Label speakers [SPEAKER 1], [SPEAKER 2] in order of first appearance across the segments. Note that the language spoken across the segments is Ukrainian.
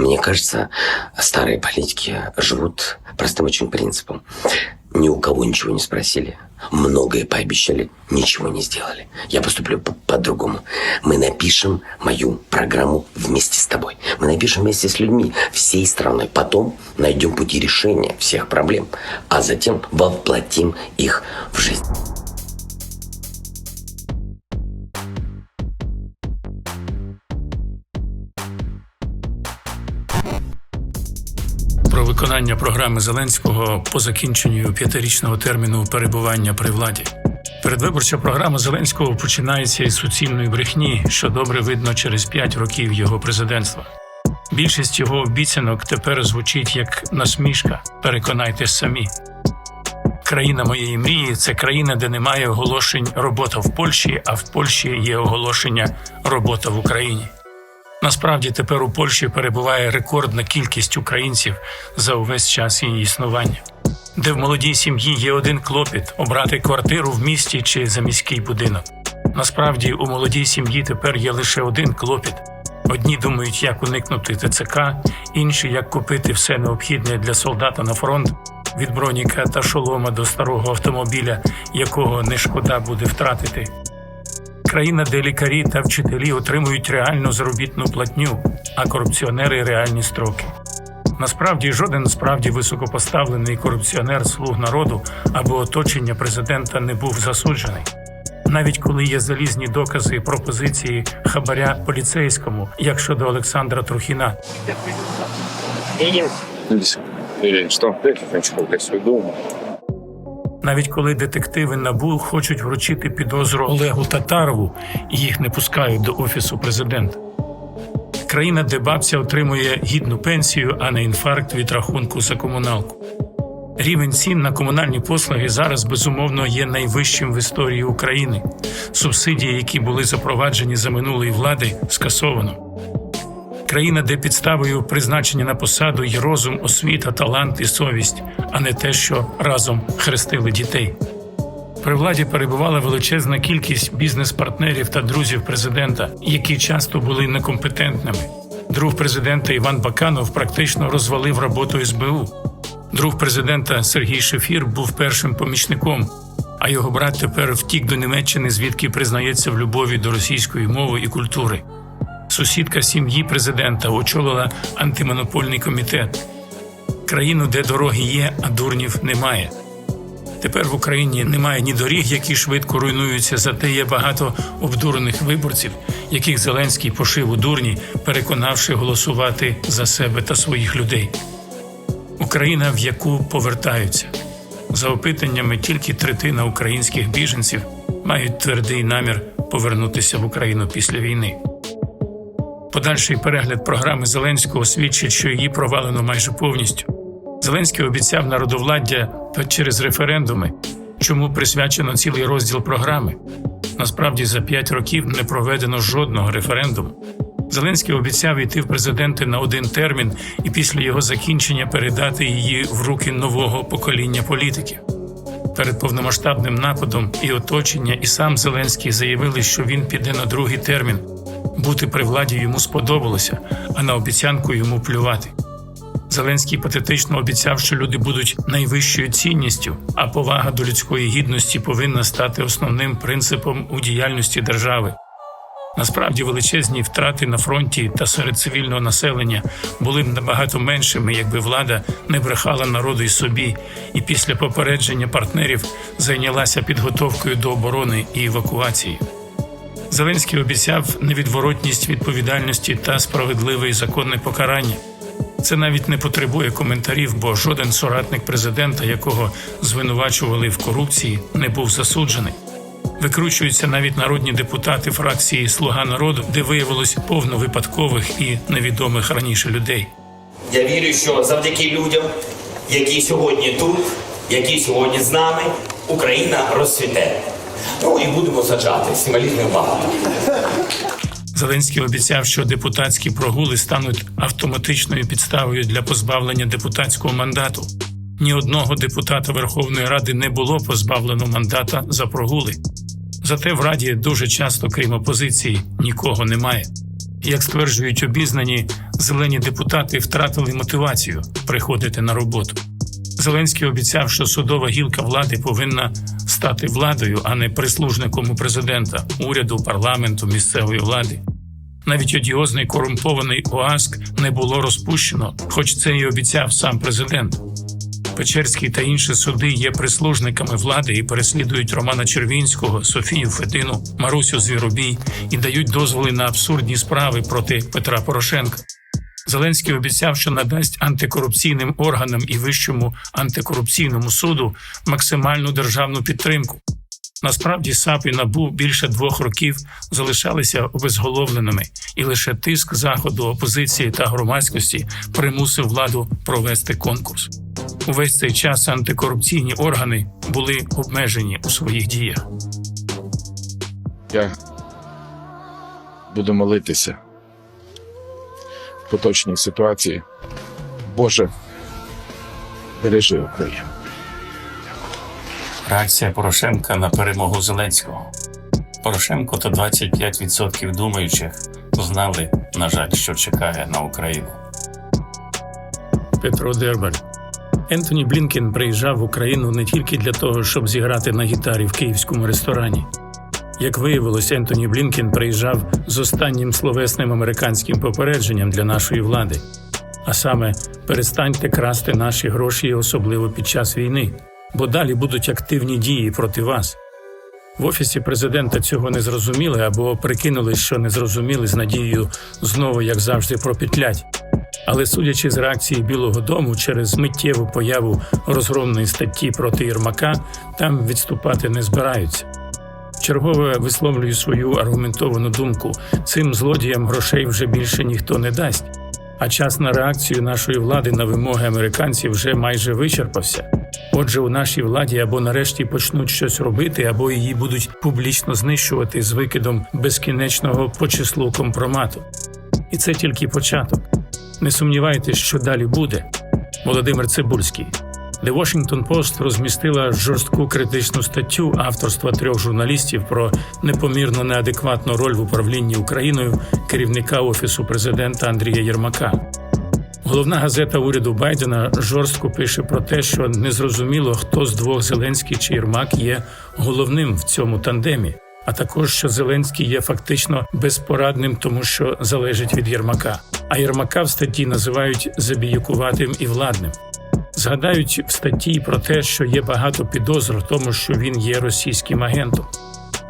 [SPEAKER 1] Мне кажется, старые политики живут простым очень принципом. Ни у кого ничего не спросили, многое пообещали, ничего не сделали. Я поступлю по- по-другому. Мы напишем мою программу вместе с тобой. Мы напишем вместе с людьми, всей страной. Потом найдем пути решения всех проблем, а затем воплотим их в жизнь.
[SPEAKER 2] Виконання програми Зеленського по закінченню п'ятирічного терміну перебування при владі. Передвиборча програма Зеленського починається із суцільної брехні, що добре видно через п'ять років його президентства. Більшість його обіцянок тепер звучить як насмішка. Переконайтесь самі. Країна моєї мрії це країна, де немає оголошень робота в Польщі, а в Польщі є оголошення робота в Україні. Насправді тепер у Польщі перебуває рекордна кількість українців за увесь час її існування, де в молодій сім'ї є один клопіт обрати квартиру в місті чи заміський будинок. Насправді у молодій сім'ї тепер є лише один клопіт. Одні думають, як уникнути ТЦК, інші як купити все необхідне для солдата на фронт від броніка та шолома до старого автомобіля, якого не шкода буде втратити країна, де лікарі та вчителі отримують реальну заробітну платню, а корупціонери реальні строки. Насправді жоден справді високопоставлений корупціонер слуг народу або оточення президента не був засуджений. Навіть коли є залізні докази пропозиції хабаря поліцейському, як щодо Олександра Трухіна,
[SPEAKER 3] Здесь. Или
[SPEAKER 2] навіть коли детективи НАБУ хочуть вручити підозру Олегу Татарову і їх не пускають до офісу президента. Країна, де бабця отримує гідну пенсію, а не інфаркт від рахунку за комуналку. Рівень цін на комунальні послуги зараз безумовно є найвищим в історії України. Субсидії, які були запроваджені за минулої влади, скасовано. Країна, де підставою призначення на посаду є розум, освіта, талант і совість, а не те, що разом хрестили дітей. При владі перебувала величезна кількість бізнес-партнерів та друзів президента, які часто були некомпетентними. Друг президента Іван Баканов практично розвалив роботу СБУ. Друг президента Сергій Шефір був першим помічником, а його брат тепер втік до Німеччини, звідки признається в любові до російської мови і культури. Сусідка сім'ї президента очолила антимонопольний комітет. Країну, де дороги є, а дурнів немає. Тепер в Україні немає ні доріг, які швидко руйнуються, зате є багато обдурених виборців, яких Зеленський пошив у дурні, переконавши голосувати за себе та своїх людей. Україна, в яку повертаються. За опитаннями, тільки третина українських біженців мають твердий намір повернутися в Україну після війни. Подальший перегляд програми Зеленського свідчить, що її провалено майже повністю. Зеленський обіцяв народовладдя через референдуми, чому присвячено цілий розділ програми. Насправді за п'ять років не проведено жодного референдуму. Зеленський обіцяв йти в президенти на один термін і після його закінчення передати її в руки нового покоління політиків. Перед повномасштабним нападом і оточення, і сам Зеленський заявили, що він піде на другий термін. Бути при владі йому сподобалося, а на обіцянку йому плювати. Зеленський патетично обіцяв, що люди будуть найвищою цінністю, а повага до людської гідності повинна стати основним принципом у діяльності держави. Насправді величезні втрати на фронті та серед цивільного населення були б набагато меншими, якби влада не брехала народу і собі, і після попередження партнерів зайнялася підготовкою до оборони і евакуації. Зеленський обіцяв невідворотність відповідальності та справедливе і законне покарання. Це навіть не потребує коментарів, бо жоден соратник президента, якого звинувачували в корупції, не був засуджений. Викручуються навіть народні депутати фракції Слуга народу, де виявилось повно випадкових і невідомих раніше людей.
[SPEAKER 4] Я вірю, що завдяки людям, які сьогодні тут, які сьогодні з нами, Україна розцвіте. Ну і будемо саджати символізмів багато.
[SPEAKER 2] Зеленський обіцяв, що депутатські прогули стануть автоматичною підставою для позбавлення депутатського мандату. Ні одного депутата Верховної Ради не було позбавлено мандата за прогули. Зате в Раді дуже часто, крім опозиції, нікого немає. Як стверджують обізнані, зелені депутати втратили мотивацію приходити на роботу. Зеленський обіцяв, що судова гілка влади повинна стати владою, а не прислужником у президента, уряду, парламенту, місцевої влади. Навіть одіозний корумпований ОАСК не було розпущено, хоч це і обіцяв сам президент. Печерський та інші суди є прислужниками влади і переслідують Романа Червінського, Софію Федину, Марусю Звіробій і дають дозволи на абсурдні справи проти Петра Порошенка. Зеленський обіцяв, що надасть антикорупційним органам і вищому антикорупційному суду максимальну державну підтримку. Насправді САП і НАБУ більше двох років залишалися обезголовленими, і лише тиск заходу опозиції та громадськості примусив владу провести конкурс. Увесь цей час антикорупційні органи були обмежені у своїх діях.
[SPEAKER 3] Я буду молитися поточній ситуації. Боже, бережи Україну.
[SPEAKER 2] Реакція Порошенка на перемогу Зеленського. Порошенко та 25% думаючих знали, на жаль, що чекає на Україну. Петро Дербаль. Ентоні Блінкен приїжджав в Україну не тільки для того, щоб зіграти на гітарі в київському ресторані. Як виявилось, Ентоні Блінкен приїжджав з останнім словесним американським попередженням для нашої влади. А саме перестаньте красти наші гроші, особливо під час війни, бо далі будуть активні дії проти вас. В офісі президента цього не зрозуміли або прикинули, що не зрозуміли з надією знову, як завжди, пропетлять. Але судячи з реакції Білого Дому через миттєву появу розгромної статті проти Єрмака, там відступати не збираються. Чергове висловлюю свою аргументовану думку: цим злодіям грошей вже більше ніхто не дасть. А час на реакцію нашої влади на вимоги американців вже майже вичерпався. Отже, у нашій владі або нарешті почнуть щось робити, або її будуть публічно знищувати з викидом безкінечного по числу компромату. І це тільки початок. Не сумнівайтесь, що далі буде. Володимир Цибульський. The Washington Post розмістила жорстку критичну статтю авторства трьох журналістів про непомірно неадекватну роль в управлінні Україною керівника офісу президента Андрія Єрмака. Головна газета уряду Байдена жорстко пише про те, що незрозуміло, хто з двох Зеленський чи Єрмак є головним в цьому тандемі, а також що Зеленський є фактично безпорадним, тому що залежить від Єрмака. А Єрмака в статті називають забіякуватим і владним. Згадають в статті про те, що є багато підозр в тому, що він є російським агентом.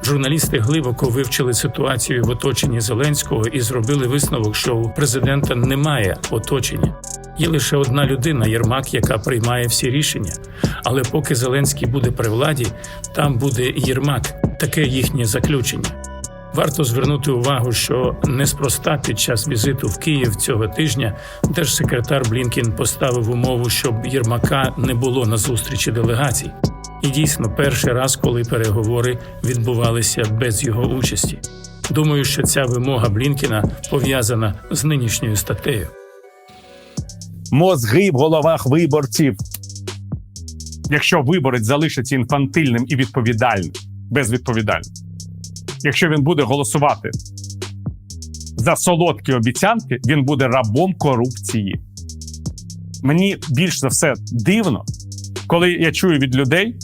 [SPEAKER 2] Журналісти глибоко вивчили ситуацію в оточенні Зеленського і зробили висновок, що у президента немає оточення. Є лише одна людина Єрмак, яка приймає всі рішення. Але поки Зеленський буде при владі, там буде Єрмак. Таке їхнє заключення. Варто звернути увагу, що неспроста під час візиту в Київ цього тижня держсекретар Блінкін поставив умову, щоб Єрмака не було на зустрічі делегацій. І дійсно перший раз, коли переговори відбувалися без його участі. Думаю, що ця вимога Блінкіна пов'язана з нинішньою статтею.
[SPEAKER 5] мозги в головах виборців. Якщо виборець залишиться інфантильним і відповідальним, безвідповідальним, якщо він буде голосувати за солодкі обіцянки, він буде рабом корупції. Мені більш за все дивно, коли я чую від людей,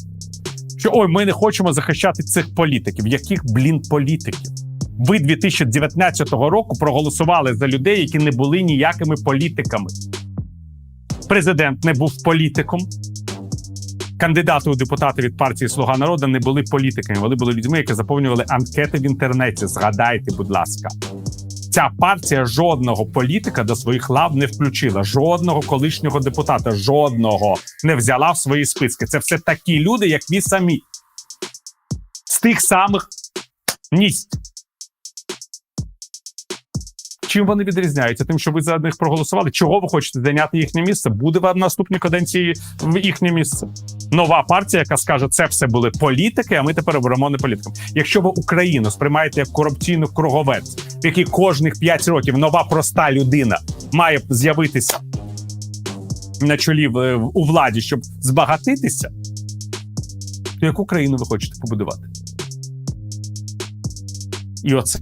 [SPEAKER 5] що ой, ми не хочемо захищати цих політиків. Яких блін політиків? Ви 2019 року проголосували за людей, які не були ніякими політиками. Президент не був політиком. Кандидати у депутати від партії Слуга народу не були політиками. Вони були людьми, які заповнювали анкети в інтернеті. Згадайте, будь ласка, ця партія жодного політика до своїх лав не включила. Жодного колишнього депутата, жодного не взяла в свої списки. Це все такі люди, як ви самі, з тих самих місць. Чим вони відрізняються? Тим, що ви за них проголосували. Чого ви хочете зайняти їхнє місце? Буде вам наступній каденції в їхнє місце. Нова партія, яка скаже, це все були політики, а ми тепер оберемо не політикам. Якщо ви Україну сприймаєте як корупційну круговець, в якій кожних 5 років нова проста людина має з'явитися на чолі у владі, щоб збагатитися, то яку країну ви хочете побудувати? І оце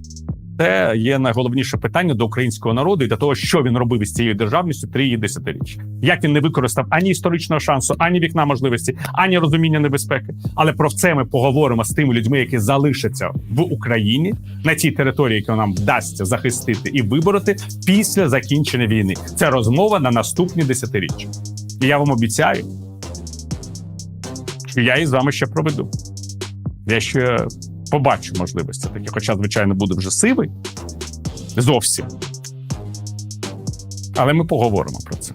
[SPEAKER 5] Це є найголовніше питання до українського народу і до того, що він робив із цією державністю три її десятиріччя. Як він не використав ані історичного шансу, ані вікна можливості, ані розуміння небезпеки. Але про це ми поговоримо з тими людьми, які залишаться в Україні на тій території, яку нам вдасться захистити і вибороти після закінчення війни. Це розмова на наступні десятиріччя. І я вам обіцяю, що я її з вами ще проведу. Я ще побачу можливості такі, хоча, звичайно, буде вже сивий зовсім. Але ми поговоримо про це.